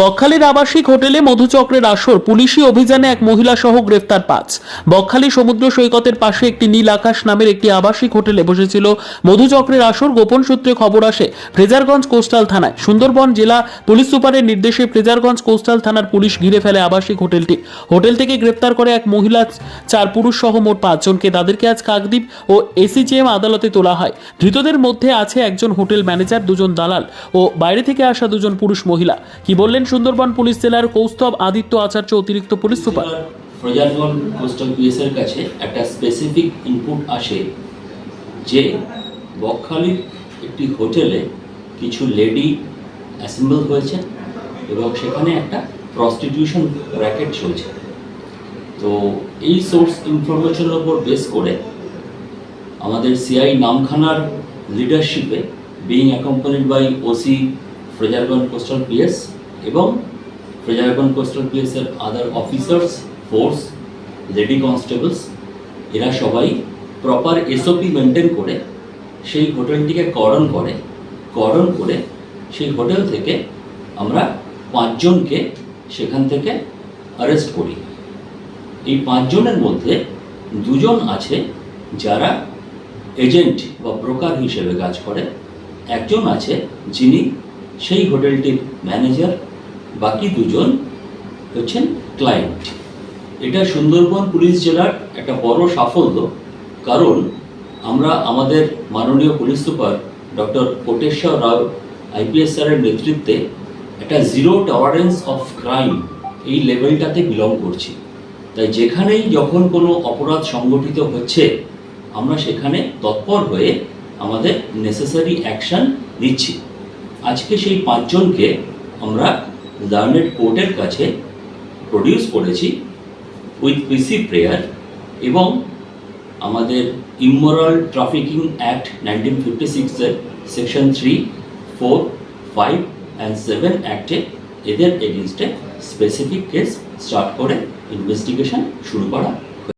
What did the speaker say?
বকখালির আবাসিক হোটেলে মধুচক্রের আসর, পুলিশি অভিযানে এক মহিলা সহ গ্রেফতার পাঁচ। বকখালি সমুদ্র সৈকতের পাশে একটি নীল আকাশ নামের একটি আবাসিক হোটেলে বসেছিল মধুচক্রের আসর, গোপন সূত্রে খবর আসে ফ্রেজারগঞ্জ কোস্টাল থানায়। সুন্দরবন জেলা পুলিশ সুপারের নির্দেশে ফ্রেজারগঞ্জ কোস্টাল থানার পুলিশ ঘিরে ফেলে আবাসিক হোটেলটি। হোটেল থেকে গ্রেফতার করে এক মহিলা, চার পুরুষ সহ মোট পাঁচজনকে। তাদেরকে আজ কাকদ্বীপ ও এসিজিএম আদালতে তোলা হয়। ধৃতদের মধ্যে আছে একজন হোটেল ম্যানেজার, দুজন দালাল ও বাইরে থেকে আসা দুজন পুরুষ মহিলা। কি বললেন সুন্দরবন পুলিশ জেলার কৌস্তব আদিত্য আচার্য অতিরিক্ত পুলিশ সুপার। ফ্রজারগঞ্জ কোস্টাল পিএসের কাছে একটা স্পেসিফিক ইনপুট আসে যে বকখালির একটি হোটেলে কিছু লেডি অ্যাসেম্বল হয়েছে এবং সেখানে একটা প্রস্টিটিউশন র্যাকেট চলছে। তো এই সোর্স ইনফরমেশনের উপর বেস করে আমাদের সিআই নামখানার লিডারশিপে being accompanied by OC Fraserganj coastal PS এবং Fraserganj coastal পিএসের other officers force lady constables এরা সবাই প্রপার এসওপি মেনটেন করে, সেই হোটেলটিকে করণ করে করণ করে সেই হোটেল থেকে আমরা পাঁচজনকে সেখান থেকে অ্যারেস্ট করি। এই পাঁচজনের মধ্যে দুজন আছে যারা এজেন্ট বা ব্রোকার হিসেবে কাজ করে, একজন আছে যিনি সেই হোটেলটির ম্যানেজার বাকি দুজন হচ্ছেন ক্লায়েন্ট এটা সুন্দরবন পুলিশ জেলার একটা বড় সাফল্য, কারণ আমরা আমাদের মাননীয় police super doctor Koteswara Rao IPS স্যারের নেতৃত্বে একটা জিরো টলারেন্স অফ ক্রাইম এই লেভেলটাতে বিলং করছি। তাই যেখানেই যখন কোনো অপরাধ সংগঠিত হচ্ছে, আমরা সেখানে তৎপর হয়ে আমাদের নেসেসারি অ্যাকশন নিচ্ছি। আজকে সেই পাঁচজনকে আমরা লার্নেড কোর্টের কাছে প্রডিউস করেছি উইথ পিসি প্রেয়ার এবং আমাদের immoral trafficking act nineteen fifty সিক্সের section three four five and seven অ্যাক্টে এদের এগেনস্টে স্পেসিফিক কেস স্টার্ট করে ইনভেস্টিগেশন শুরু করা